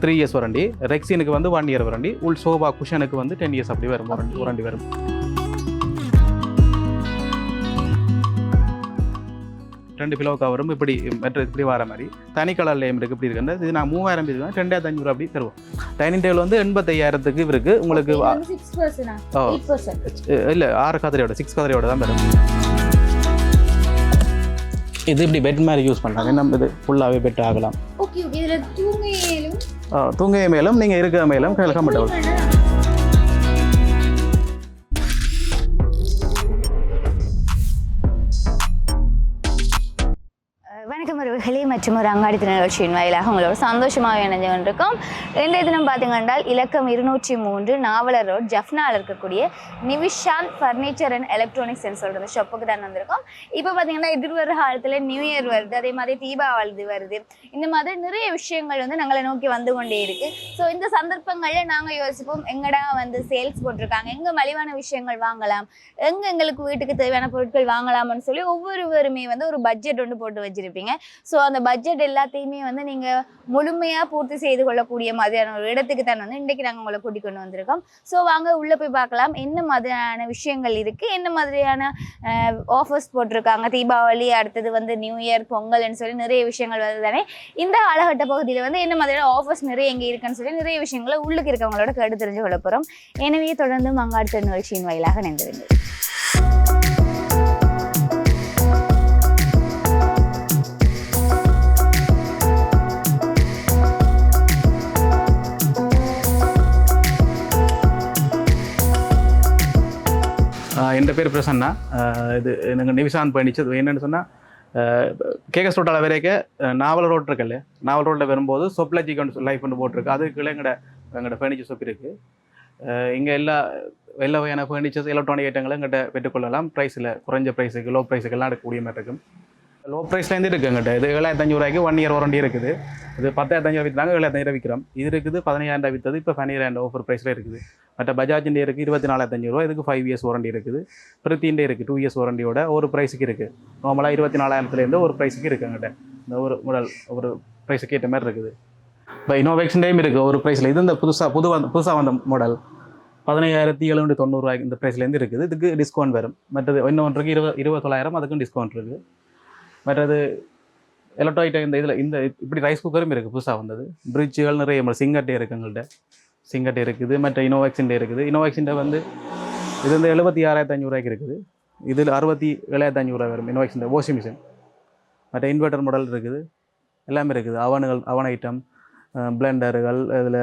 Three years warranty ரெக்ஸினுக்கு வந்து one year warranty உள் சோபா குஷனுக்கு வந்து டென் இயர்ஸ் அப்படி வரும் வாரண்டி வாரண்டி வரும். ரெண்டு பிலோ கவரும் இப்படி மற்ற இப்படி வர மாதிரி. தனி கலர் லேம் இருக்குது இப்படி இருக்குது இது நான் மூவாயிரம் பேர் ரெண்டாயிரத்தி அஞ்சூறு அப்படி தருவோம். டைனிங் டேபிள் வந்து எண்பத்தையாயிரத்துக்கு இருக்கு உங்களுக்கு இல்லை ஆறு கதிரையோட சிக்ஸ் கதிரையோட தான் வரும். இது இப்படி பெட் மாதிரி யூஸ் பண்ணுறாங்க நம்ம இது ஃபுல்லாகவே பெட் ஆகலாம். ஓகே ஓகே இதுல தூங்க மேலும் நீங்கள் இருக்கிற மேலும் கம்ஃபர்டபுள் வணக்கம் மற்றும் ஒரு அங்காடி நிகழ்ச்சியின் வாயிலாக உங்களோட சந்தோஷமாக இணைஞ்சு கொண்டிருக்கோம். இன்றைய தினம் பார்த்தீங்கன்னா இலக்கம் இருநூற்றி மூன்று நாவலர் ரோட் ஜஃப்னாவில் இருக்கக்கூடிய நிவிஷாந்த் ஃபர்னிச்சர் அண்ட் எலக்ட்ரானிக்ஸ் சொல்கிற ஷாப்புக்கு தான் வந்திருக்கோம். இப்போ பார்த்தீங்கன்னா எதிர்வர காலத்தில் நியூ இயர் வருது அதே மாதிரி தீபாவளி வருது. இந்த மாதிரி நிறைய விஷயங்கள் வந்து நாங்களை நோக்கி வந்து கொண்டே இருக்கு. ஸோ இந்த சந்தர்ப்பங்களில் நாங்கள் யோசிப்போம் எங்கடா வந்து சேல்ஸ் போட்டிருக்காங்க எங்கே மலிவான விஷயங்கள் வாங்கலாம் எங்கே எங்களுக்கு வீட்டுக்கு தேவையான பொருட்கள் வாங்கலாம்னு சொல்லி ஒவ்வொருவருமே வந்து ஒரு பட்ஜெட் ஒன்று போட்டு வச்சிருப்பீங்க. ஸோ ஸோ அந்த பட்ஜெட் எல்லாத்தையுமே வந்து நீங்கள் முழுமையாக பூர்த்தி செய்து கொள்ளக்கூடிய மாதிரியான ஒரு இடத்துக்கு தான் வந்து இன்றைக்கி நாங்கள் உங்களை கூட்டிக் கொண்டு வந்திருக்கோம். ஸோ வாங்க உள்ளே போய் பார்க்கலாம். என்ன மாதிரியான விஷயங்கள் இருக்குது என்ன மாதிரியான ஆஃபர்ஸ் போட்டிருக்காங்க? தீபாவளி அடுத்தது வந்து நியூ இயர் பொங்கல்னு சொல்லி நிறைய விஷயங்கள் வருது தானே? இந்த காலகட்ட பகுதியில் வந்து என்ன மாதிரியான ஆஃபர்ஸ் நிறைய இங்கே இருக்குன்னு சொல்லி நிறைய விஷயங்களை உள்ளுக்கு இருக்கவங்களோட கேட்டு தெரிஞ்சு கொள்ள போகிறோம் எனவே தொடர்ந்து மங்காடு நிகழ்ச்சியின் வாயிலாக நினைந்திருங்க என் பேர் பிரசன்னா. இது எனக்கு நிவிசாந்த் பயணிச்சது. என்னென்னு சொன்னால் கேகஸ் ரோட்டால் வரைக்க நாவல் ரோட் இருக்குல்ல நாவல் ரோட்டில் வரும்போது சொப்லஜிக் சிக்கன் லைஃப் ஒன்று போட்டிருக்கு. அதுக்குள்ளே எங்கட எங்களோட ஃபர்னிச்சர் ஷாப் இருக்குது இங்கே எல்லா எல்லா வகையான ஃபர்னிச்சர்ஸ் எலக்ட்ரானிக் ஐட்டங்களும் எங்கிட்ட பெற்றுக்கொள்ளலாம். ப்ரைஸில் குறைஞ்ச ப்ரைஸுக்கு லோ ப்ரைஸுக்கு எல்லாம் எடுக்கக்கூடிய மாதிரி இருக்கும். லோ ப்ரைஸ்லேருந்து இருக்குது எங்கிட்ட. இது ஏழாயிரத்தஞ்சு ரூபாய்க்கு ஒன் இயர் வாரண்டி இருக்குது. இது பத்தாயிரத்தஞ்சு அஞ்சூறு விற்றாங்க ஏழாயிரத்தி விற்கிறோம் இது இருக்குது பதினையாயிரம் ரூபாய் விற்றது இப்போ பன்னிரெண்டாயிரம் ஆஃபர் ப்ரைஸில் இருக்குது. மற்ற பஜாஜிൻ്റെ இருக்குது இருபத்தி நாலாயிரத்தஞ்சு ரூபா இதுக்கு ஃபைவ் இயர்ஸ் வாரண்டி இருக்குது. பிரித்தின்டே இருக்குது டூ இயர்ஸ் வாரண்டியோட ஒரு ப்ரைஸுக்கு இருக்குது நார்மலாக இருபத்தி நாலாயிரத்துலேருந்து ஒரு ப்ரைஸுக்கு இருக்குது எங்கிட்ட. இந்த ஒரு மாடல் ஒரு ப்ரைஸுக்கு ஏற்ற மாதிரி இருக்குது. இப்போ இன்னோவேக்ஷன் டைம் இருக்குது ஒரு ப்ரைஸில் இது இந்த புதுசாக புது வந்த புதுசாக வந்த மாடல் பதினையாயிரத்தி எழுநூற்றி தொண்ணூறுரூவாய்க்கு இந்த ப்ரைஸ்லேருந்து இருக்குது. இதுக்கு டிஸ்கவுண்ட் வரும். மற்றது இன்னொன்றுக்கு இருபது இருபத்தொள்ளாயிரம் அதுக்கும் டிஸ்கவுண்ட் இருக்குது மற்றது எலக்ட்ரானிக் இந்த இதில் இந்த இப்படி ரைஸ் குக்கரும் இருக்குது புதுசாக வந்தது. பிரிட்ஜுகள் நிறைய நம்ம சிங்கட்டே இருக்குது எங்கள்கிட்ட சிங்கட்டே இருக்குது மற்ற இனோவேக்ஸின்டே இருக்குது. இனோவேக்ஸின்டே வந்து இது வந்து எழுபத்தி ஆறாயிரத்தி அஞ்சூறுவாய்க்கு இருக்குது. இதில் அறுபத்தி ஏழாயிரத்தி அஞ்சூறுரூவா வரும் இனோவேக்ஸின் வாஷிங் மிஷின் மற்ற இன்வெர்டர் மாடல் இருக்குது. எல்லாமே இருக்குது. அவனுகள் அவன் ஐட்டம் பிளெண்டர்கள் இதில்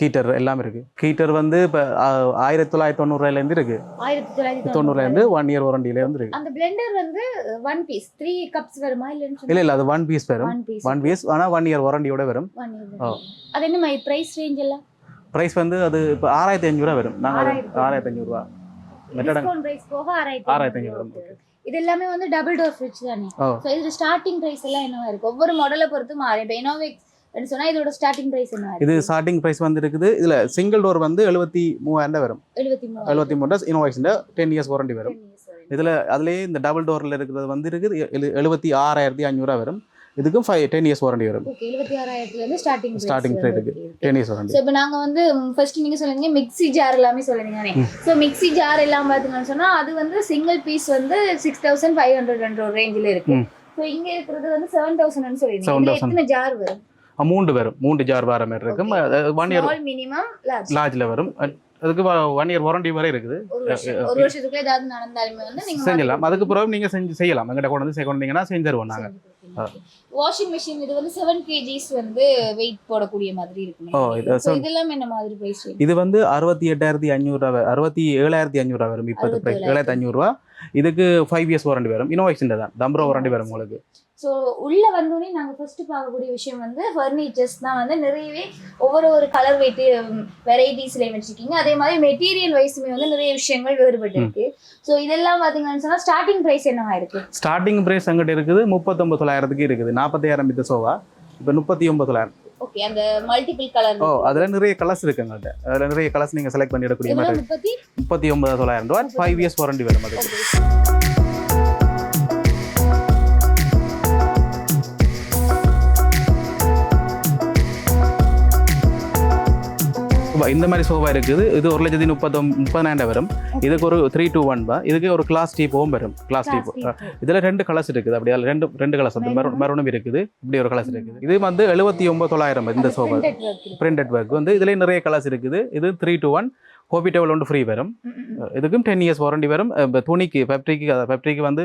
கீட்டர் எல்லாமே இருக்குது கீட்டர் வந்து இப்போ ஆயிரத்தி தொள்ளாயிரத்தி தொண்ணூறுவாயிலேருந்து இருக்குது ஆயிரத்தி தொள்ளாயிரத்தி தொண்ணூறுலேருந்து ஒன் இயர் வாரண்டியிலேருந்து இருக்குது அந்த பிளெண்டர் வந்து ஒன் பீஸ் த்ரீ கப்ஸ் வருமா இல்லை இல்லை அது ஒன் பீஸ் வரும். ஒன் பீஸ் ஆனால் ஒன் இயர் வாரண்டியோட வரும். அது என்ன பிரைஸ் ரேஞ்ச் எல்லாம்? ப்ரைஸ் வந்து அது இப்போ ஆறாயிரத்தி அஞ்சூறுவா வரும். நாங்கள் ஆறாயிரத்தி அஞ்சூறுவா ஆறாயிரத்தி அஞ்சூறு வரும். இது எல்லாமே வந்து டபுள் டோர் ஃப்ரிட்ஜ் தானே. ஸோ இது ஸ்டார்டிங் பிரைஸ் எல்லாம் என்னவா இருக்கு? ஒவ்வொரு மாடலை பொறுத்து மாறும். இப்போ இனோவேக்ஸ் சொன்னா இதோட ஸ்டார்டிங் பிரைஸ் என்ன இது ஸ்டார்டிங் ப்ரைஸ் வந்து இருக்குது இதில் சிங்கிள் டோர் வந்து எழுபத்தி மூவாயிரம் வரும். எழுபத்தி மூணு இனோவேஷன் டென் இயர்ஸ் வாரண்டி வரும். இதில் அதுலேயே இந்த டபுள் டோரில் இருக்கிறது வந்து இருக்குது எழு- எழுபத்தி ஆறாயிரத்தி அஞ்சூறுவா வரும். இதுக்கும் ஃபைவ் டென் இயர்ஸ் வாரண்டி வரும். எழுபத்தி ஸ்டார்டிங் rate இருக்கு. டென் இயர்ஸ் வாரண்டி இப்போ நாங்கள் வந்து ஃபர்ஸ்ட் நீங்கள் சொல்லுங்க மிக்ஸி ஜார் எல்லாமே சொல்லுங்க ஸோ மிக்ஸி ஜார் எல்லாம் பார்த்தீங்கன்னு சொன்னால் அது வந்து சிங்கிள் பீஸ் வந்து சிக்ஸ் தௌசண்ட் ஃபைவ் ஹண்ட்ரட் ரேஞ்சில் இருக்கு. ஸோ இங்கே இருக்கிறது வந்து செவன் தௌசண்ட் சொல்லிருந்தீங்க. 7,000. இதுல எத்தனை ஜார் வரும்? மூன்று வரும். மூன்று ஜார் வர மாதிரி இருக்கும். ஒன் இயர் லார்ஜில் வரும். அதுக்கு ஒன் இயர் வாரண்டி வரை இருக்குது. நீங்க செஞ்சிடலாம். அதுக்கு பிறகு நீங்கள் செஞ்சு செய்யலாம். எங்கிட்ட கொண்டு வந்து கொண்டு வந்தீங்கன்னா செஞ்சு தருவோம் நாங்கள் வாஷிங் மிஷின் இது வந்து செவன் கேஜிஸ் வந்து வெயிட் போடக்கூடிய மாதிரி இருக்கு ஸோ இதெல்லாம் என்ன மாதிரி பிரைஸ் இது வந்து அறுபத்தி எட்டாயிரத்தி அஞ்சூறுரூவா அறுபத்தி ஏழாயிரத்தி அஞ்சூறுரூவா வரும் இப்போ அறுபத்தி ஏழாயிரத்தி அஞ்சூறுரூவா இதுக்கு ஃபைவ் இயர்ஸ் வாரண்டி வரும். இனோவேஷன் தான். தம்பரோ வாரண்டி வரும் உங்களுக்கு. ஸோ உள்ள வந்தோடனே நாங்கள் ஃபர்ஸ்ட் பார்க்கக்கூடிய விஷயம் வந்து ஃபர்னிச்சர்ஸ் தான் வந்து நிறையவே ஒவ்வொரு ஒரு கலர் வெயிட்டு வெரைட்டிஸ்லேயும் வச்சிருக்கீங்க. அதே மாதிரி மெட்டீரியல் வைஸுமே வந்து நிறைய விஷயங்கள் வேறுபட்டு இருக்கு ஸோ இதெல்லாம் பார்த்தீங்கன்னு சொன்னால் ஸ்டார்டிங் ப்ரைஸ் என்னவா இருக்கு? ஸ்டார்டிங் ப்ரைஸ் அங்கிட்ட இருக்குது முப்பத்தொம்பது தொள்ளாயிரத்துக்கு இருக்குது. நாற்பத்தாயிரம் வித்த சோவா இப்போ முப்பத்தி ஒன்பது ஓகே அந்த மல்டிபிள் கலர் ஓ அதில் நிறைய கலர்ஸ் இருக்கு எங்கள்கிட்ட அதில் நிறைய கலர்ஸ் நீங்கள் செலக்ட் பண்ணி எடுக்கக்கூடிய மாதிரி முப்பத்தி? ஒன்பது தொள்ளாயிரம் ரூபா ஃபைவ் இயர்ஸ் வாரண்டி வரும் அதுக்கு இந்த மாதிரி சோபா இருக்குது. இது ஒரு லட்சத்தி முப்பத்தொம் முப்பதாயிரம் வரும். இதுக்கு ஒரு த்ரீ டூ ஒன் பா இதுக்கு ஒரு கிளாஸ் டீப்போவும் வரும். கிளாஸ் டீப் இதில் ரெண்டு கலர்ஸ் இருக்குது. அப்படி அதில் ரெண்டு ரெண்டு கலர்ஸ் வந்து மெரூனும் இருக்குது. இப்படி ஒரு கலர்ஸ் இருக்குது. இது வந்து எழுபத்தி ஒம்பது தொள்ளாயிரம் இந்த சோபா. பிரிண்டட் ஒர்க் வந்து இதுலேயே நிறைய கலர்ஸ் இருக்குது. இது three two one coffee table ஒன்று ஃப்ரீ வரும். இதுக்கும் டென் இயர்ஸ் வாரண்டி வரும். துணிக்கு ஃபேப்ரிக்கு ஃபேப்ரிக்கு வந்து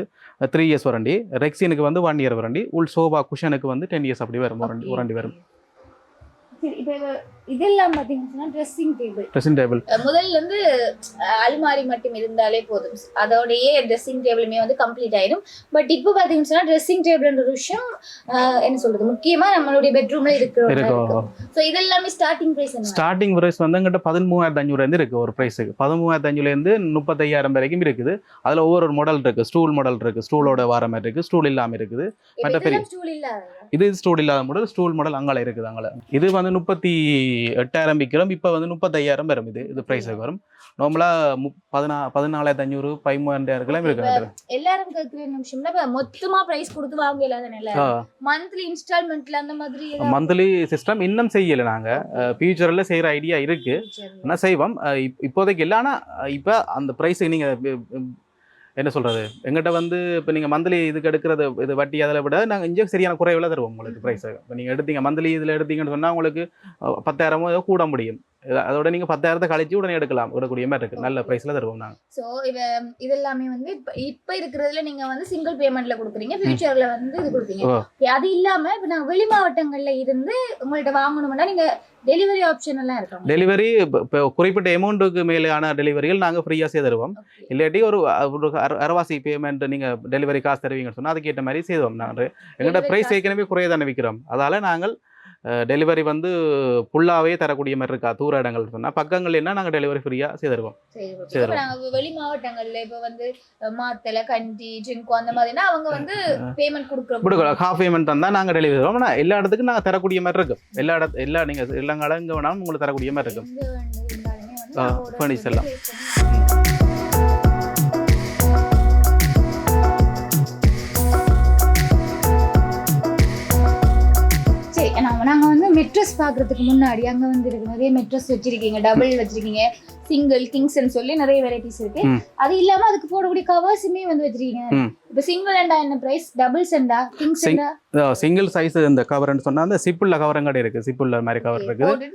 த்ரீ இயர்ஸ் வாரண்டி ரெக்ஸினுக்கு வந்து ஒன் இயர் வாரண்டி உள் சோபா குஷனுக்கு வந்து டென் இயர்ஸ் அப்படி வரும். வாரண்டி வாரண்டி வரும். இப்போ இதெல்லாம் பார்த்தீங்கன்னா ட்ரெஸ்ஸிங் டேபிள் ட்ரெஸ்ஸிங் டேபிள் முதல்ல இருந்து அல்மாரி மட்டும் இருந்தாலே போதும். அதோடயே ட்ரெஸ்ஸிங் டேபிளுமே வந்து கம்ப்ளீட் ஆயிடும். பட் இப்போ பார்த்தீங்கன்னு ட்ரெஸ்ஸிங் டேபிள்ன்ற ஒரு விஷயம் என்ன சொல்றது முக்கியமா நம்மளுடைய பெட்ரூம்ல இருக்கிற இருக்கும். ஸோ இது எல்லாமே ஸ்டார்டிங் பிரைஸ் என்ன? ஸ்டார்டிங் ப்ரைஸ் வந்து எங்கிட்ட பதிமூவாயிரத்து அஞ்சூறுலேருந்து இருக்குது ஒரு ப்ரைஸுக்கு பதிமூவாயிரத்து அஞ்சூலேருந்து முப்பத்தையாயிரம் வரைக்கும் இருக்குது. அதில் ஒவ்வொரு மாடல் இருக்குது ஸ்டூல் மாடல் இருக்குது ஸ்டூலோட வார மாதிரி இருக்குது ஸ்டூல் இல்லாமல் இருக்குது. மற்ற பெரிய- ஸ்டூல் இல்ல இது ஸ்டூல் இல்லாத மாடல் ஸ்டூல் மாடல் அங்கால இருக்குது அங்கால. இது வந்து முப்பத்தி எட்டாயிரம் விற்கிறோம் இப்போ வந்து முப்பத்தையாயிரம் வரும் இது. இது ப்ரைஸுக்கு வரும். நார்மலாக மு பதினா பதினாலாயிரத்து அஞ்சூறு பதிமூவாயிரம் இருக்குது எல்லாரும் கேட்கிற நிமிஷம்னா இப்ப மொத்தமா பிரைஸ் கொடுத்து வாங்க இல்லாத மந்த்லி இன்ஸ்டால்மெண்ட்ல அந்த மாதிரி மந்த்லி சிஸ்டம் இன்னும் செய்யலை நாங்கள் ஃபியூச்சரில் செய்கிற ஐடியா இருக்குது ஆனால் செய்வோம். இப்போதைக்கு இல்லை. ஆனால் இப்போ அந்த ப்ரைஸுக்கு நீங்கள் என்ன சொல்கிறது எங்கிட்ட வந்து இப்போ நீங்கள் மந்த்லி இதுக்கு எடுக்கிறது இது வட்டி அதில் விட நாங்கள் இங்கே சரியான குறைவில் தருவோம் உங்களுக்கு ப்ரைஸை இப்போ நீங்கள் எடுத்தீங்க மந்த்லி இதில் எடுத்தீங்கன்னு சொன்னால் உங்களுக்கு பத்தாயிரமோ ஏதோ கூட முடியும். அதோட நீங்கள் பத்தாயிரத்தை கழிச்சு உடனே எடுக்கலாம். விடக்கூடிய மாதிரி இருக்குது நல்ல ப்ரைஸில் தருவோம் நாங்கள் ஸோ இவ இதெல்லாமே வந்து இப்ப இருக்கிறதுல நீங்க வந்து சிங்கிள் பேமெண்ட்ல கொடுக்குறீங்க. ஃபியூச்சர்ல வந்து இது கொடுப்பீங்க. அது இல்லாம இப்ப நாங்க வெளி மாவட்டங்கள்ல இருந்து உங்கள்ட்ட வாங்கணும்னா நீங்க டெலிவரி ஆப்ஷன் எல்லாம் இருக்கும் டெலிவரி இப்போ குறிப்பிட்ட அமௌண்ட்டுக்கு மேலான டெலிவரிகள் நாங்கள் ஃப்ரீயாக செய்து தருவோம். இல்லாட்டி ஒரு ஒரு அர- அரவாசி பேமெண்ட் நீங்கள் டெலிவரி காசு தருவீங்கன்னு சொன்னால் அதுக்கேற்ற மாதிரி செய்வோம் நாங்கள் எங்கள்கிட்ட ப்ரைஸ் ஏற்கனவே குறைய தானே விற்கிறோம் அதால் நாங்கள் டெலிவரி வந்து ஃபுல்லாகவே தரக்கூடிய மாதிரி இருக்கா? தூர இடங்கள் சொன்னால் பக்கங்கள் என்ன நாங்கள் டெலிவரி ஃப்ரீயாக செய்து தருவோம் சரி okay. சரி. இப்ப நாங்க வெளி மாவட்டங்கள்ல இப்ப வந்து மாத்தலை கண்டி ஜின்கோ அந்த மாதிரினா அவங்க வந்து பேமெண்ட் கொடுக்குறோம் கொடுக்கலாம் ஹாஃப் பேமெண்ட் தந்தால் நாங்கள் டெலிவரி தருவோம் ஆனால் எல்லா இடத்துக்கும் நாங்கள் தரக்கூடிய மாதிரி இருக்கும் எல்லா இடத்து எல்லா நீங்கள் எல்லா எங்கே வேணாலும் உங்களுக்கு தரக்கூடிய மாதிரி இருக்கும் எங்க சரி நாங்க நாங்க வந்து மெட்ரஸ் பாக்குறதுக்கு முன்னாடி அங்க வந்து இருக்கு. நிறைய மெட்ரஸ் வச்சிருக்கீங்க. டபுள் வச்சிருக்கீங்க. சிங்கிள் கிங்ஸ்னு சொல்லி நிறைய வெரைட்டிஸ் இருக்கு. அது இல்லாம அதுக்கு போடக்கூடிய கவர்ஸுமே வந்து வச்சிருக்கீங்க. இப்ப சிங்கிள் அண்டா என்ன பிரைஸ் டபுள் செண்டா கிங்ஸ் செண்டா சிங்கிள் சைஸ் இந்த கவர்னு சொன்னால் அந்த சிப்புள்ள கவரங்கடை இருக்குது சிப்புள்ள மாதிரி கவர்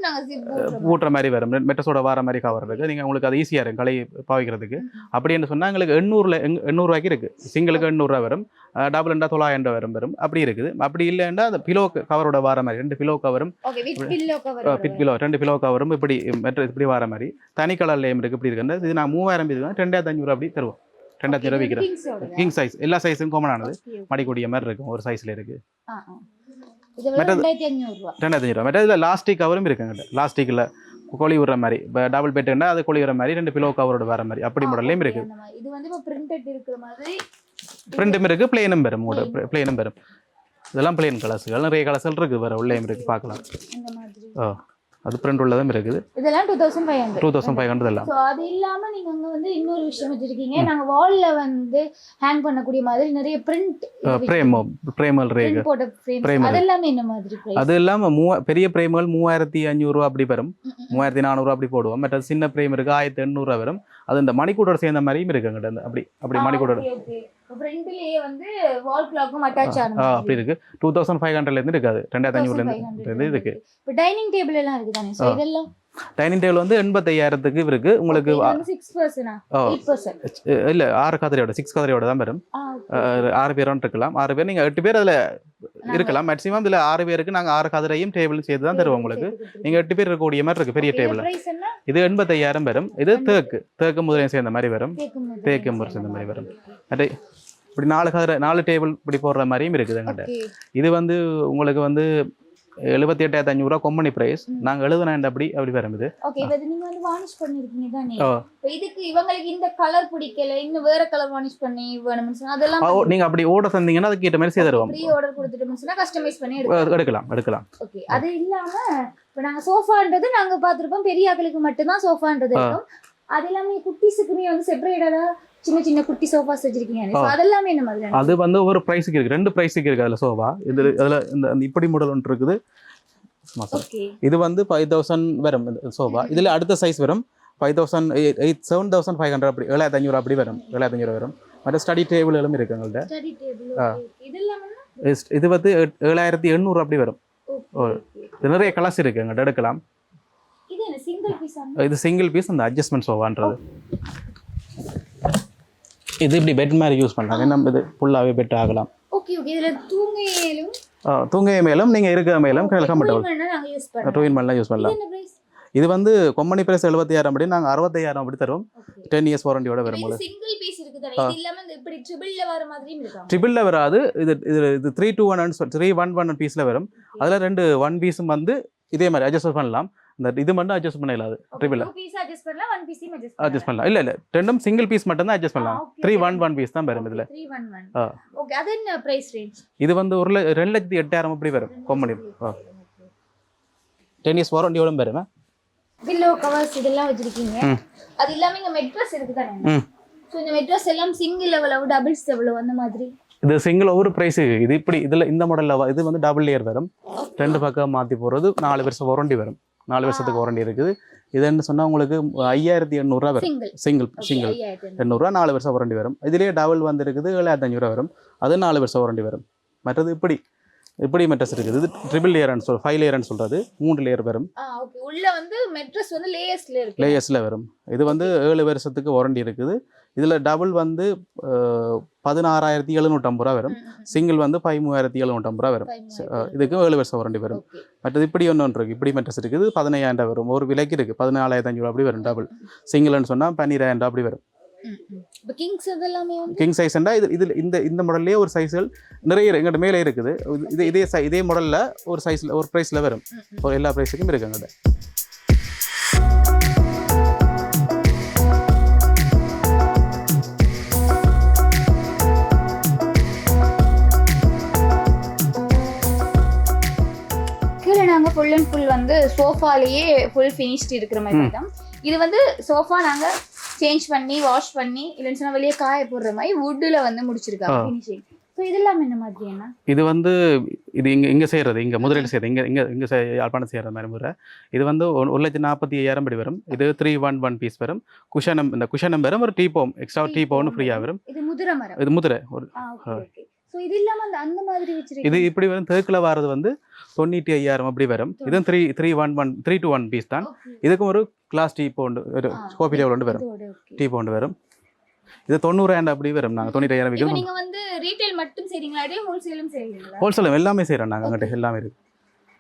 நாங்க போட்டுறோம். ஊட்டுற மாதிரி வரும். மெட்டஸோட வர மாதிரி கவர் இருக்குது நீங்கள் உங்களுக்கு அது ஈஸியாக இருக்கும் களை பாவிக்கிறதுக்கு. அப்படின்னு சொன்னால் எங்களுக்கு எண்ணூறுல எண்- எண்ணூறுவாய்க்கு இருக்குது சிங்கிளுக்கு எண்ணூறுரூவா வரும். டபுள் ரெண்டா தொள்ளாயிரம் ரூபா வரும் வரும். அப்படி இருக்குது. அப்படி இல்லைன்னா அந்த பிலோ கவரோட வர மாதிரி ரெண்டு பிலோ கவரும் பிட் பிலோ ரெண்டு பிலோ கவரும் இப்படி இப்படி வர மாதிரி. தனி கலர் லேம் இருக்குது இப்படி இருக்குது இது நான் மூவாயிரம் இது ரெண்டாயிரத்தி அஞ்சூறு அப்படி தருவோம். ரெண்டாயிரத்தி ரூபா விற்கிறேன் கிங் சைஸ் எல்லா சைஸும் காமனானது மடிக்கூடிய மாதிரி இருக்கும். ஒரு சைஸில் மற்றது- ரெண்டாயிரத்தி அஞ்சூறு ரூபா ரெண்டாயிரத்தி அஞ்சூறு மற்ற இதில் லாஸ்டிக் கவரும் இருக்குங்க லாஸ்டிக்கில் கொழி விடுற மாதிரி. இப்போ டபுள் பெட்டுன்னா அது கொழி விடுற மாதிரி ரெண்டு பிலோ கவரோட வர மாதிரி. அப்படி மாடல்லையும் மாதிரி. இது வந்து இப்போ பிரிண்டட் இருக்கிற மாதிரி. பிரிண்ட்டும் இருக்குது பிளேனும் மூட பிளேனும் வரும். இதெல்லாம் பிளேன் கலர்ஸ்கள் நிறைய கலர்ஸ்கள் இருக்குது வேறு உள்ளேயும் இருக்குது பார்க்கலாம். ஓ அது பிரிண்ட் உள்ளதும் இருக்குது. இதெல்லாம் two thousand five hundred two thousand five hundred எல்லாம். ஸோ அது இல்லாம நீங்க அங்க வந்து இன்னொரு விஷயம் வச்சிருக்கீங்க. நாங்க வால்ல வந்து ஹேங் பண்ணக்கூடிய மாதிரி நிறைய பிரிண்ட் பிரேமோ பிரேமல் ரேக் போட்ட இருக்கு. அதெல்லாமே என்ன மாதிரி? அது இல்லாமல் மூவா பெரிய பிரேம்கள் மூவாயிரத்தி அஞ்சூறுரூவா அப்படி வரும். ம், ம், ம். மூவாயிரத்தி நானூறுரூவா அப்படி போடுவோம். மற்ற சின்ன பிரேம் இருக்குது ஆயிரத்தி எண்ணூறுரூவா வரும். அது இந்த மணிக்கூடோட சேர்ந்த மாதிரியும் இருக்கு அங்கிட்ட. அந்த அப்படி அப்படி okay. ஃப்ரண்ட்லயே வந்து வால் கிளாக்கும் அட்டாச் ஆன ஆ அப்படி இருக்கு. இருக்காது. ரெண்டாயிரத்தி அஞ்சூறுலேருந்து இருக்கு. இப்போ டைனிங் டேபிள் எல்லாம் இருக்கு தானே ஸோ ஆ. இதெல்லாம் டைனிங் டேபிள் வந்து எண்பத்தையாயிரத்துக்கு இருக்கு. உங்களுக்கு இல்ல ஆறு கதிரையோட சிக்ஸ் கதிரையோட தான் வரும். ஆறு பேரும் இருக்கலாம். ஆறு பேர் நீங்க எட்டு பேர் அதுல இருக்கலாம். மேக்ஸிமம் இதுல ஆறு பேருக்கு நாங்க ஆறு கதிரையும் டேபிளும் சேர்த்து தான் தருவோம் உங்களுக்கு. நீங்க எட்டு பேர் இருக்கக்கூடிய மாதிரி இருக்கு பெரிய டேபிள் இது எண்பத்தையாயிரம் வரும். இது தேக்கு. தேக்கு முதலையும் சேர்ந்த மாதிரி வரும். தேக்கு முறை சேர்ந்த மாதிரி வரும். இப்படி நாலு கதிரை நாலு டேபிள் இப்படி போடுற மாதிரியும் இருக்குது எங்கிட்ட. இது வந்து உங்களுக்கு வந்து எழுபத்தி எட்டாயிரத்தி அஞ்சூறுரூவா கொம்பனி ப்ரைஸ். நாங்கள் எழுபதாயிரம் அப்படி? அப்படி வரும் இது. ஓகே இப்போ இது நீங்க வந்து வார்னிஷ் பண்ணிருக்கீங்க தானே? இதுக்கு இவங்களுக்கு இந்த கலர் பிடிக்கல இன்னும் வேற கலர் வார்னிஷ் பண்ணி வேணும்னு சொன்னா அதெல்லாம் நீங்க அப்படி ஓட தந்தீங்கன்னா அதுக்கு ஏற்ற மாதிரி செய்து தருவோம். ப்ரீ ஆர்டர் கொடுத்துட்டோம்னு சொன்னா கஸ்டமைஸ் பண்ணி எடுக்கலாம். எடுக்கலாம் ஓகே அது இல்லாம இப்போ நாங்க சோஃபான்றது நாங்க பார்த்திருப்போம் பெரிய ஆட்களுக்கு மட்டும்தான் சோஃபான்றது. இருக்கும். அது இல்லாம குட்டீஸுக்குமே வந்து செப்பரேட்டடா சின்ன சின்ன குட்டி சோஃபாஸ் வச்சிருக்கீங்க. அதெல்லாமே என்ன மாதிரி அது வந்து ஒரு ப்ரைஸுக்கு இருக்கு. ரெண்டு ப்ரைஸுக்கு இருக்கு அதில் சோஃபா இது அதில் இந்த இப்படி மாடல் ஒன்று இருக்குது. இது வந்து ஃபைவ் தௌசண்ட் வரும். சோஃபா இதில் அடுத்த சைஸ் வரும். Five thousand eight seven thousand five hundred அப்படி ஏழாயிரத்தி ஐநூறு அப்படி வரும். ஏழாயிரத்தி ஐநூறு வரும். மற்ற ஸ்டடி டேபிளும் இருக்கு எங்கள்கிட்ட இது வந்து ஏழாயிரத்தி எண்ணூறு அப்படி வரும். நிறைய கலர்ஸ் இருக்கு. எங்கள்கிட்ட எடுக்கலாம். இது என்ன சிங்கிள் பீஸ் இது சிங்கிள் பீஸ் அந்த அட்ஜஸ்ட்மெண்ட் சோஃபான்றது இது இப்படி பெட் மாதிரி யூஸ் பண்ணலாம் நம்ம இது ஃபுல்லாகவே பெட் ஆகலாம். ஓகே ஓகே இதுல தூங்கையிலும் ஆ, தூங்கைய மேலும் நீங்கள் இருக்கிற மேலும் கம்ஃபர்டபுள் டூ இன் மேலாம் யூஸ் பண்ணலாம். இது வந்து கொம்பனி பிரைஸ் எழுபத்தாயிரம் அப்படி நாங்கள் அறுபத்தையாயிரம் அப்படி தருவோம். ஓகே டென் இயர்ஸ் வாரண்டியோட வரும்போது. இருக்கு? ட்ரிபிளில் வராது. இது இது இது three two one three one one பீஸில் வரும். அதில் ரெண்டு ஒன் பீஸும் வந்து இதே மாதிரி அட்ஜஸ்ட் பண்ணலாம். இந்த இது மட்டும் அட்ஜஸ்ட் பண்ண இல்லாது ட்ரிபிள் அட்ஜஸ்ட் பண்ணலாம் இல்லை இல்லை ரெண்டும் சிங்கிள் பீஸ் மட்டும் தான் அட்ஜஸ்ட் பண்ணலாம். த்ரீ ஒன் ஒன் பீஸ் தான் வரும் இதில். 311 ஆ. ஓகே அது என்ன பிரைஸ் ரேஞ்ச் இது வந்து ஒரு ரெண்டு லட்சத்தி எட்டாயிரம் அப்படி வரும் கொம்பனி டென் இயர்ஸ் வாரண்டியோட வரும் பில்லோ கவர்ஸ் இதெல்லாம் வச்சிருக்கீங்க. அது இல்லாம இங்க மெட்ரஸ் இருக்கு தானே சோ இந்த மெட்ரஸ் எல்லாம் சிங்கிள் எவ்வளவு டபுள்ஸ் எவ்வளவு அந்த மாதிரி? இது சிங்கிள் ஒவ்வொரு ப்ரைஸ் இது இப்படி இதில் இந்த மாடலில் இது வந்து டபுள் லேயர் வரும். ரெண்டு பக்கம் மாற்றி போடுறது நாலு வருஷம் வாரண்டி வரும். நாலு வருஷத்துக்கு வாரண்டி இருக்குது. இது என்ன சொன்னால் உங்களுக்கு ஐயாயிரத்தி எண்ணூறுரூவா வரும். சிங்கிள் சிங்கிள் எண்ணூறுரூவா நாலு வருஷம் வாரண்டி வரும். இதுலேயே டபுள் வந்துருக்குது ஏழாயிரத்தி அஞ்சூறுவா வரும். அது நாலு வருஷம் வாரண்டி வரும். மற்றது இப்படி இப்படி மெட்ரஸ் இருக்குது. இது ட்ரிபிள் லேயர்னு சொல் ஃபைவ் லேயர்னு சொல்கிறது மூணு லேயர் வரும். உள்ள வந்து மெட்ரஸ் வந்து லேயர்ஸ்ல இருக்கு. லேயர்ஸில் வரும். இது வந்து ஏழு வருஷத்துக்கு வாரண்டி இருக்குது. இதில் டபுள் வந்து பதினாறாயிரத்தி எழுநூற்றம்பது ரூபா வரும். சிங்கிள் வந்து பதிமூவாயிரத்தி எழுநூற்றம்பது ரூபா வரும். அஹ், இதுக்கும் ஏழு வருஷம் வாரண்டி வரும். மற்றது இப்படி ஒன்று ஒன்று இருக்குது இப்படி மெட்ரஸ் இருக்குது பதினையாயிரம் ரூபா வரும். ஒரு விலைக்கு இருக்குது பதினாலாயிரத்தி அஞ்சூறு அப்படி வரும் டபுள் சிங்கிள்னு சொன்னால் பன்னிரெண்டாயிரம் அப்படி வரும். கிங் சைஸ்ண்டா இது இதில் இந்த இந்த மாடல்லே ஒரு சைஸ்கள் நிறைய எங்கிட்ட மேலே இருக்குது. இது- இது இதே சை இதே மாடலில் ஒரு சைஸில் ஒரு ப்ரைஸில் வரும். ஒரு எல்லா ப்ரைஸுக்கும் இருக்கு எங்கிட்ட. கீழே நாங்க ஃபுல் அண்ட் ஃபுல் வந்து சோஃபாலேயே ஃபுல் ஃபினிஷ்ட் இருக்கிற மாதிரி தான். இது வந்து சோஃபா நாங்க சேஞ்ச் பண்ணி வாஷ் பண்ணி இல்லைன்னு சொன்னா வெளியே காய போடுற மாதிரி வுட்ல வந்து முடிச்சிருக்காங்க. ஃபினிஷிங் ஸோ இதெல்லாம் என்ன மாதிரி என்ன இது வந்து இது இங்கே இங்கே செய்கிறது இங்கே முதலீடு செய்கிறது இங்கே இங்கே இங்கே யாழ்ப்பாணம் செய்கிற மாதிரி முறை. இது வந்து ஒரு லட்சத்தி நாற்பத்தி ஐயாயிரம் படி வரும். இது த்ரீ ஒன் ஒன் பீஸ் வரும். குஷனம் இந்த குஷனம் வரும் ஒரு டீ போம். எக்ஸ்ட்ரா டீ போம்னு ஃப்ரீயாக வரும். இது முதிரை மரம். இது முதிரை ஒரு இது இல்லாம அந்த அந்த மாதிரி இது வச்சிருக்கீங்க இப்படி வரும். தேக்கில் வர்றது வந்து தொண்ணூற்றி ஐயாயிரம் அப்படி வரும். இதுவும் three three one one three two one piece தான். இதுக்கும் ஒரு கிளாஸ் டீ போண்டு ஒரு கோபி டேபிள் ஒன்று வரும். டீ போண்டு வரும். இது தொண்ணூறாயிரம் அப்படி வரும். நாங்கள் தொண்ணூற்றி ஐயாயிரம் இப்போ விற்கிறோம். நீங்க வந்து ரீட்டைல் மட்டும் செய்றீங்களா? அப்படியே ஹோல்சேலும் செய்றீங்களா? ஹோல்சேல் எல்லாமே செய்கிறோம் நாங்கள் அங்கிட்ட. எல்லாமே இருக்குது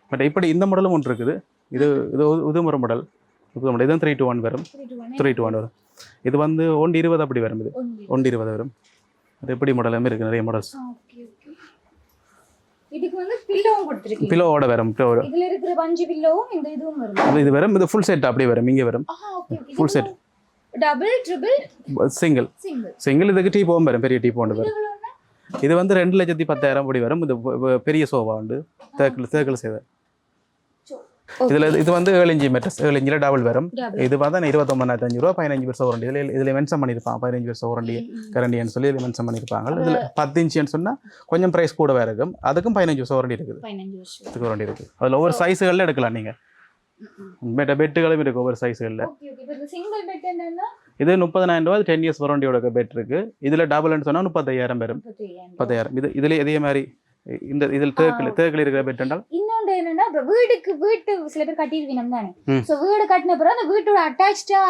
பட் இப்படி இந்த மாடலும் ஒன்று இருக்குது. இது இது உது- உதுமுறை மாடல் புது மாடல் இதுவும் த்ரீ டூ ஒன் வரும். த்ரீ டூ ஒன் வரும். இது வந்து ஒன்று இருபது அப்படி வரும் இது. ஒன்று இருபது வரும். அது எப்படி மாடலும் இருக்குது நிறைய மாடல்ஸ். இதுக்கு வந்து பில்லோவும் கொடுத்துருக்கீங்க. பிலோவோட வரும் ஓட. இதுல இருக்கிற பஞ்சு பில்லோவும் இந்த இதுவும் வரும். இது- வரும் இது ஃபுல் செட் அப்படி வரும் இங்கே வரும். Full set. Double triple single single இதுக்கு டீ போகும் வரும் பெரிய டீ போண்டு வரும் இது வந்து ரெண்டு லட்சத்தி பத்தாயிரம் அப்படி வரும். இது பெரிய சோஃபா உண்டு. தேக்கில் தேக்கில் செய்த இதில் இது வந்து ஏழு இஞ்சி மெட்ரஸ் ஏழு இஞ்சில் டபுள் வரும். இது பார்த்தா இருபத்தொம்பதாயிரத்தி அஞ்சு ரூபா பதினஞ்சு வருஷம் வாரண்டி இதில் இதில் மென்ஷன் பண்ணியிருப்பாங்க. பதினஞ்சு வருஷம் வாரண்டி கரண்டின்னு சொல்லி இதில் மென்ஷன் பண்ணியிருப்பாங்க. இதில் பத்து இன்ச்சுன்னு சொன்னால் கொஞ்சம் ப்ரைஸ் கூட இருக்கும். அதுக்கும் பதினஞ்சு வாரண்டி இருக்குது. வாரண்டி இருக்குது. அதில் ஒவ்வொரு சைஸுகளில் எடுக்கலாம் நீங்கள் பெட்ட பெட்டுகளும் இருக்குது ஒவ்வொரு சைஸுகளில் பெட் இது முப்பதாயிரம் ரூபா டென் இயர்ஸ் வாரண்டியோட பெட் இருக்குது இதில் டபுள்னு சொன்னால் முப்பத்தையாயிரம் வரும். முப்பத்தாயிரம் இது இதுல இதே மாதிரி இந்த இதில் தேக்கில் தேக்கில் இருக்கிற பெட் என்றால் இன்னொன்று என்னன்னா இப்போ வீடுக்கு வீட்டு சில பேர் கட்டிடுவீங்க தானே. ஸோ வீடு கட்டின பிறகு அந்த வீட்டோட அட்டாச்சா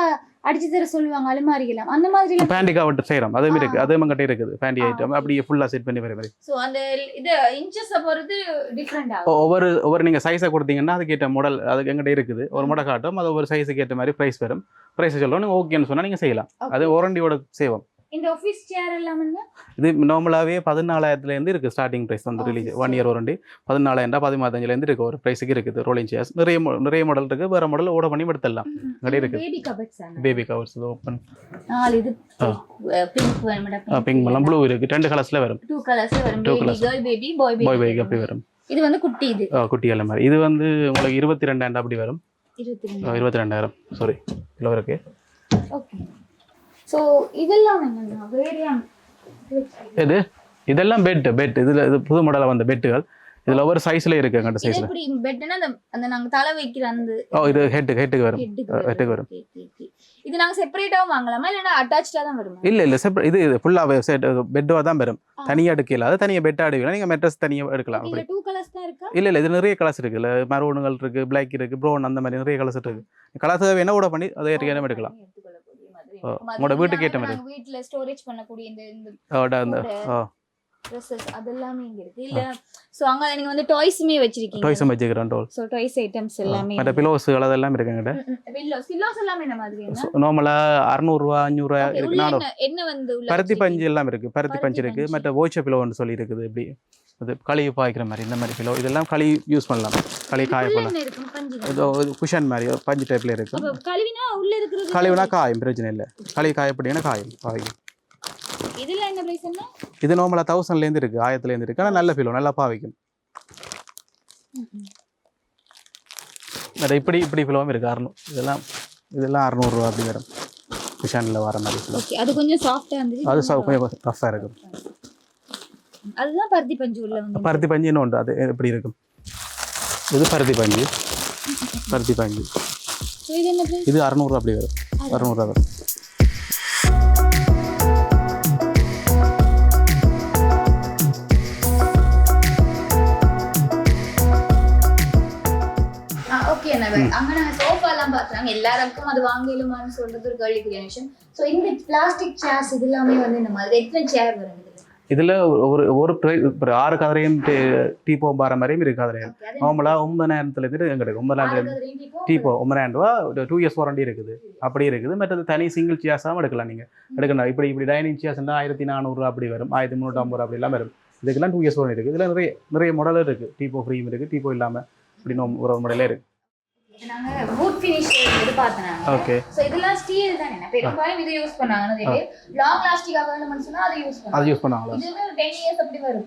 அடிச்சு தர சொல்லுவாங்க அலுமாரிகள் அந்த மாதிரி பேண்டி கவர்ட்டு செய்கிறோம் அதே மாதிரி இருக்குது அதே மாதிரி இருக்குது. பேண்டி ஐட்டம் அப்படியே ஃபுல்லாக செட் பண்ணி வர மாதிரி. ஸோ அந்த இது இன்ச்சஸை பொறுத்து டிஃப்ரெண்ட் ஆகும். ஒவ்வொரு ஒவ்வொரு நீங்கள் சைஸை கொடுத்தீங்கன்னா அதுக்கேற்ற மாடல் அதுக்கு எங்கிட்ட இருக்குது. ஒரு மாடல் காட்டும். அது ஒவ்வொரு சைஸுக்கு ஏற்ற மாதிரி ப்ரைஸ் வரும். ப்ரைஸ் நீங்கள் ஓகேன்னு சொன்னால் நீங்கள் செய்யலாம். அது வாரண்டியோட சேவம். இந்த ஆஃபீஸ் சேர் எல்லாமே இது நார்மலாகவே பதினாலாயிரத்துலேருந்து இருக்குது ஸ்டார்டிங் ப்ரைஸ் வந்து ரிலீஸ் ஒன் இயர் வாரண்டி பதினாலாயிரம் பதிமூத்தஞ்சிலேருந்து இருக்குது ஒரு ப்ரைஸுக்கு இருக்குது. ரோலிங் சேர்ஸ் நிறைய நிறைய மாடல் இருக்குது வேறு மாடல் ஓட பண்ணி எடுத்துடலாம். இங்கே இருக்குது பேபி கவர்ஸ் ஓப்பன் நாலு இது. பிங்க் வேணும்? பிங்க் எல்லாம் ப்ளூ இருக்குது ரெண்டு கலர்ஸில் வரும். டூ கலர்ஸ் வரும். Baby colours. Girl baby boy baby அப்படி வரும். இது வந்து குட்டி இது. ஆ, குட்டி எல்லாம் மாதிரி இது வந்து உங்களுக்கு இருபத்தி ரெண்டாயிரம் அப்படி வரும். இருபத்தி ரெண்டாயிரம். சாரி கிலோ இருக்கு. ஓகே ஸோ இதெல்லாம் என்னன்னா இது இதெல்லாம் பெட் பெட் இதில் இது புது மாடலாக வந்த பெட்டுகள் இதில் ஒவ்வொரு சைஸில் இருக்கு இது சைஸில் எப்படி பெட்னா அந்த அந்த நாங்க தலை வைக்கிற அந்த ஓ இது ஹெட்டுக்கு ஹெட்டுக்கு வரும். ஹெட்டுக்கு வரும். இது நாங்க செப்பரேட்டாவும் வாங்கலாமா? இல்லைன்னா அட்டாச்சா தான் வருமா? இல்லை இல்லை செப்பரேட் இது இது ஃபுல்லாக செட் பெட்டாக தான் வரும். ஆ. தனியாக எடுக்கல. அது தனியாக பெட்டாக எடுக்கலாம் நீங்கள் மெட்ரஸ் தனியாக எடுக்கலாம். அப்படி டூ கலர்ஸ் தான் இருக்கா? இல்லை இல்லை இது நிறைய கலர்ஸ் இருக்குது இல்லை மரூனுகள் இருக்குது பிளாக் இருக்குது ப்ரௌன் அந்த மாதிரி நிறைய கலர்ஸ் இருக்குது கலர்ஸ் வேணா கூட பண்ணி அதை ஏற்கனவே எடுக்கலாம். உங்களோட வீட்டுக்கு ஏற்ற மாதிரி. வீட்ல ஸ்டோரேஜ் பண்ணக்கூடிய இந்த ட்ரெஸ்ஸஸ் அதெல்லாமே இங்க இருக்கு. இல்ல சோ அங்க நீங்க வந்து டாய்ஸுமே வச்சிருக்கீங்க. டாய்ஸும் வச்சுக்கிறேன் டோல் சோ டாய்ஸ் ஐட்டம்ஸ் எல்லாமே மற்ற பிலோஸுகள் அதெல்லாம் இருக்குங்கிட்ட பில்லோஸ் பில்லோஸ் எல்லாமே என்ன? மாதிரி என்ன நார்மலாக அறநூறுவா அஞ்சூறுவா Okay, இருக்கு. உள்ள நானூறு என்ன வந்து உள்ள பருத்தி? பஞ்சு எல்லாம் இருக்கு. பருத்தி பஞ்சு இருக்கு. மற்ற ஓச்ச பிலோன்னு சொல்லி இருக்குது. இப்படி அது களி பாய்க்கிற மாதிரி இந்த மாதிரி பிலோ இதெல்லாம் களி யூஸ் பண்ணலாம். களி காய ஒரு குஷன் மாதிரி பஞ்சு டைப்ல இருக்கு. கழுவினா காயும். பிரச்சனை இல்லை. களி காயப்பட்டீங்கன்னா காயும். பாவிக்கும் இதுல என்ன பிரைஸ் என்ன இது நார்மலாக தௌசண்ட்லேருந்து இருக்கு ஆயிரத்துலேருந்து இருக்கு. ஆனால் நல்ல பிலோ நல்லா பாவிக்கும். வேற இப்படி இப்படி பிலோவும் இருக்கு அறநூறு. இதெல்லாம் இதெல்லாம் அறநூறுவா அப்படி வரும். குஷனில் வர மாதிரி பிலோ ஓகே அது கொஞ்சம் சாஃப்ட்டா இருந்துச்சு அது கொஞ்சம் ரஃபாக இருக்கும். அதுதான் பருத்தி பஞ்சு உள்ள வந்து பருத்தி பஞ்சு இன்னும் உண்டு அது எப்படி இருக்கும்? இது பருத்தி பஞ்சு. பருத்தி பஞ்சு. இது அறநூறுவா அப்படி வரும். அறநூறுவா வரும். எல்லாருக்கும் அது வாங்கலுமான்னு சொல்றது ஒரு கேள்விக்குரிய விஷயம் சோ இந்த பிளாஸ்டிக் சேர்ஸ் இது எல்லாமே வந்து இந்த மாதிரி எத்தனை சேர் வரும் இதுல? ஒரு ஒரு ஒரு ஆறு கதிரையும் டீப்போ பார மாதிரியும் இருக்கு கதிரையும் நார்மலாக ஒன்பதாயிரத்துலேருந்து எங்களுக்கு ஒன்பதாயிரத்துலேருந்து ஆறு கதிரையும் இப்போ டீப்போ ஒன்பதாயிரம் ரூபா ஒரு டூ இயர்ஸ் வாரண்டி இருக்குது. அப்படி இருக்குது. மற்றது தனி சிங்கிள் சேர்ஸாகவும் எடுக்கலாம் நீங்கள் எடுக்கணும் இப்படி இப்படி டைனிங் சேர்ஸ்னா ஆயிரத்தி நானூறுரூவா அப்படி வரும். ஆயிரத்தி முந்நூற்றம்பது ரூபா அப்படிலாம் வரும். இதுக்கெல்லாம் டூ இயர்ஸ் வாரண்டி இருக்குது. இதில் நிறைய நிறைய மாடல் இருக்குது டீப்போ ஃப்ரீம் இருக்குது டீப்போ இல்லாமல் இப்படி நோ- ஒரு மாடலே இருக்குது நாங்க ஓகே சோ இதெல்லாம் ஸ்டீல் தானே. பெரும்பாலும் இதை யூஸ் பண்ணாங்க லாங் லாஸ்டிக் ஆகணும்னு சொன்னா அதை யூஸ் அது பண்ணாங்க யூஸ் ஒரு இயர்ஸ் அப்படி வரும்.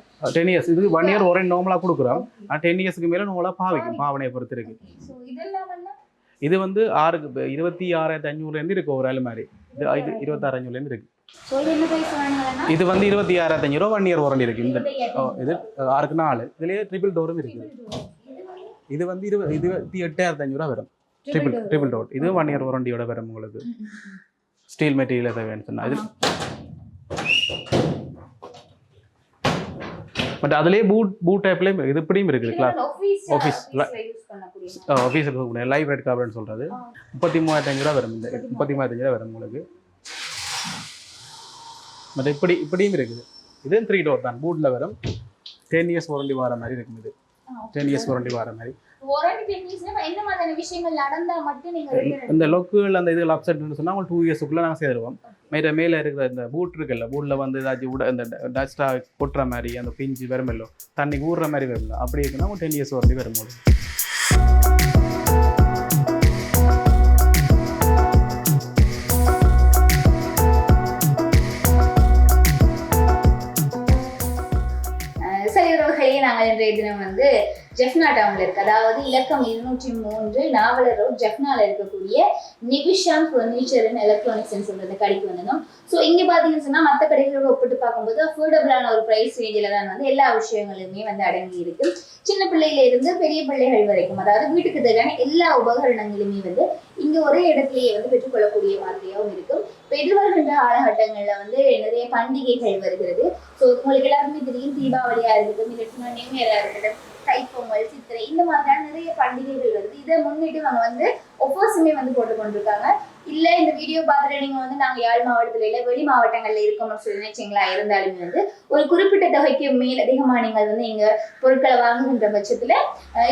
இயர்ஸ் இது ஒன் இயர் ஒரே நார்மலாக கொடுக்குறோம். ஆனால் டென் இயர்ஸ்க்கு மேலே நார்மலாக பாவிக்கும் பாவனையை பொறுத்து இருக்கு. சோ இதெல்லாம் வந்து இது வந்து இப்ப இருபத்தி ஆறாயிரத்தி அஞ்சூறுலேருந்து இருக்கு ஒரு ஆள் மாதிரி. இது இது இருபத்தாறு அஞ்சூறுலேருந்து இருக்கு. இது வந்து இருபத்தி ஆறாயிரத்தி அஞ்சூறு ஒன் இயர் வாரண்டி இருக்கு. இந்த இது ஆறுக்கு நாலு. இதுலேயே ட்ரிபிள் டோரும் இருக்குது இது வந்து இருபது இருபத்தி எட்டாயிரத்தி அஞ்சூறுவா வரும். ட்ரிபிள் ட்ரிபிள் டோர் இது ஒன் இயர் வாரண்டியோட வரும் உங்களுக்கு. ஸ்டீல் மெட்டீரியல் எதை வேணும் சொன்னா. இது பட் அதுலேயே பூட் பூட் டைப்லேயும் இது இப்படியும் இருக்குது கிளாஸ் ஆஃபீஸ் ஆஃபீஸில் லைவ் ரெட் கார்டுன்னு சொல்கிறது. முப்பத்தி மூவாயிரத்தி அஞ்சு ரூபா வரும் இந்த முப்பத்தி மூவாயிரத்தி ரூபா வரும் உங்களுக்கு. மற்ற இப்படி இப்படியும் இருக்குது. இது த்ரீ டோர் தான். பூட்டில் வரும். டென் இயர்ஸ் வாரண்டி வர மாதிரி இருக்கும் இது. டென் இயர்ஸ் வாரண்டி வர மாதிரி. இந்த லொக்குகள் அந்த இது அப்செட்னு சொன்னால் உங்களுக்கு டூ இயர்ஸுக்குள்ளே நாங்கள் செய்திருவோம் மேலே மேலே இருக்கிற இந்த பூட் இருக்குல்ல பூட்டில் வந்து ஏதாச்சும் உட இந்த டஸ்ட்டாக கொட்டுற மாதிரி அந்த பிஞ்சு வருமல்லோ தண்ணி ஊறுற மாதிரி வரும்ல அப்படி இருக்குன்னா உங்களுக்கு டென் இயர்ஸ் வாரண்டி வரும் இன்றைய தினம் வந்து ஜெஃப்னா டவுன்ல இருக்கு. அதாவது இலக்கம் இருநூற்றி மூன்று நாவலர் ரோட் ஜெஃப்னால இருக்கக்கூடிய நிவிஷாம் ஃபர்னிச்சர் அண்ட் எலக்ட்ரானிக்ஸ் சொல்றது கடைக்கு வந்தோம். ஸோ இங்க பாத்தீங்கன்னு சொன்னா மற்ற கடைகளோட ஒப்பிட்டு பார்க்கும்போது அஃபோர்டபுளான ஒரு பிரைஸ் ரேஞ்சில தான் வந்து எல்லா விஷயங்களுமே வந்து அடங்கி இருக்கு. சின்ன பிள்ளையில இருந்து பெரிய பிள்ளைகள் வரைக்கும் அதாவது வீட்டுக்கு தேவையான எல்லா உபகரணங்களுமே வந்து இங்க ஒரே இடத்துலயே வந்து பெற்றுக்கொள்ளக்கூடிய மாதிரியாகவும் இருக்கும். இப்போ எதிர்வருகின்ற காலகட்டங்கள்ல வந்து நிறைய பண்டிகைகள் வருகிறது. ஸோ உங்களுக்கு எல்லாருக்குமே தெரியும் தீபாவளியா இருக்கட்டும் இல்லை நியூ இயரா இருக்கட்டும் தைப்பொங்கல் சித்திரை இந்த மாதிரியான நிறைய பண்டிகைகள் வருது. இதை முன்னிட்டு அவங்க வந்து ஒஃபர்ஸுமே வந்து போட்டு கொண்டிருக்காங்க. இல்ல இந்த வீடியோ பார்த்துட்டு நீங்க வந்து நாங்க யாழ் மாவட்டத்துல இல்ல வெளி மாவட்டங்கள்ல இருக்கோம்னு சொல்லி நினைச்சீங்களா? இருந்தாலுமே வந்து ஒரு குறிப்பிட்ட தொகைக்கு மேல் அதிகமா நீங்கள் வந்து இங்க பொருட்களை வாங்குகின்ற பட்சத்துல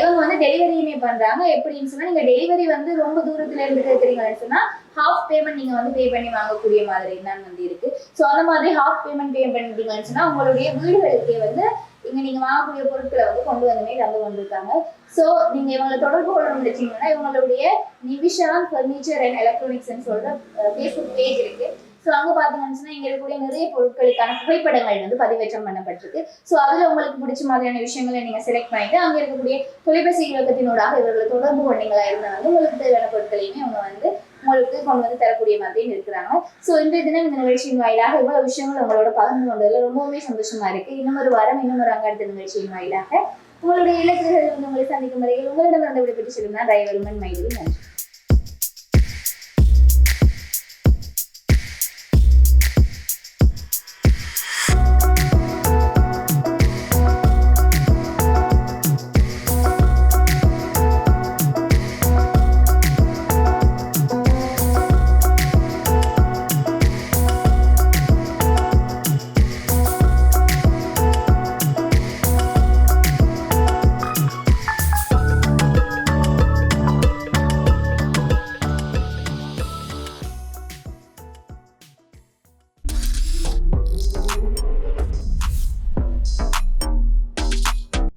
இவங்க வந்து டெலிவரியுமே பண்றாங்க. எப்படின்னு சொன்னா நீங்க டெலிவரி வந்து ரொம்ப தூரத்துல இருந்து கேட்குறீங்கன்னு சொன்னா ஹாஃப் பேமெண்ட் நீங்க வந்து பே பண்ணி வாங்கக்கூடிய மாதிரி தான் வந்து இருக்கு. ஸோ அந்த மாதிரி ஹாஃப் பேமெண்ட் பே பண்ணிட்டீங்கன்னு சொன்னா உங்களுடைய வீடுகளுக்கே வந்து இங்க நீங்க வாங்கக்கூடிய பொருட்களை வந்து கொண்டு வந்துமே தந்து வந்திருக்காங்க ஸோ நீங்க இவங்களை தொடர்பு கொள்ள வச்சீங்கன்னா இவங்களுடைய நிவிஷான் ஃபர்னிச்சர் அண்ட் எலக்ட்ரானிக்ஸ்னு சொல்ற ஃபேஸ்புக் பேஜ் இருக்கு. ஸோ அங்கே பார்த்தீங்கன்னா இங்கே இருக்கக்கூடிய நிறைய பொருட்களுக்கான புகைப்படங்கள் வந்து பதிவேற்றம் பண்ணப்பட்டிருக்கு. ஸோ அதில் உங்களுக்கு பிடிச்ச மாதிரியான விஷயங்களை நீங்கள் செலக்ட் பண்ணிட்டு அங்கே இருக்கக்கூடிய தொலைபேசி இலக்கத்தினூடாக இவர்களை தொடர்பு கொண்டீங்களா இருந்தால் வந்து உங்களுக்கு தேவையான பொருட்களையுமே அவங்க வந்து உங்களுக்கு கொண்டு வந்து தரக்கூடிய மாதிரியும் இருக்கிறாங்க. ஸோ இந்த தினம் இந்த நிகழ்ச்சியின் வாயிலாக இவ்வளவு விஷயங்கள் உங்களோட பகிர்ந்து கொண்டதில் ரொம்பவுமே சந்தோஷமா இருக்கு. இன்னும் ஒரு வாரம் இன்னும் ஒரு அங்காடுத்த நிகழ்ச்சியின் வாயிலாக. உங்களுடைய இலக்குகள் வந்து உங்களை சந்திக்கும் முறையில் உங்களிடம் வந்து விடைபெற்று செல்லும் நான் தயவருமன் மைதிரி நன்றி.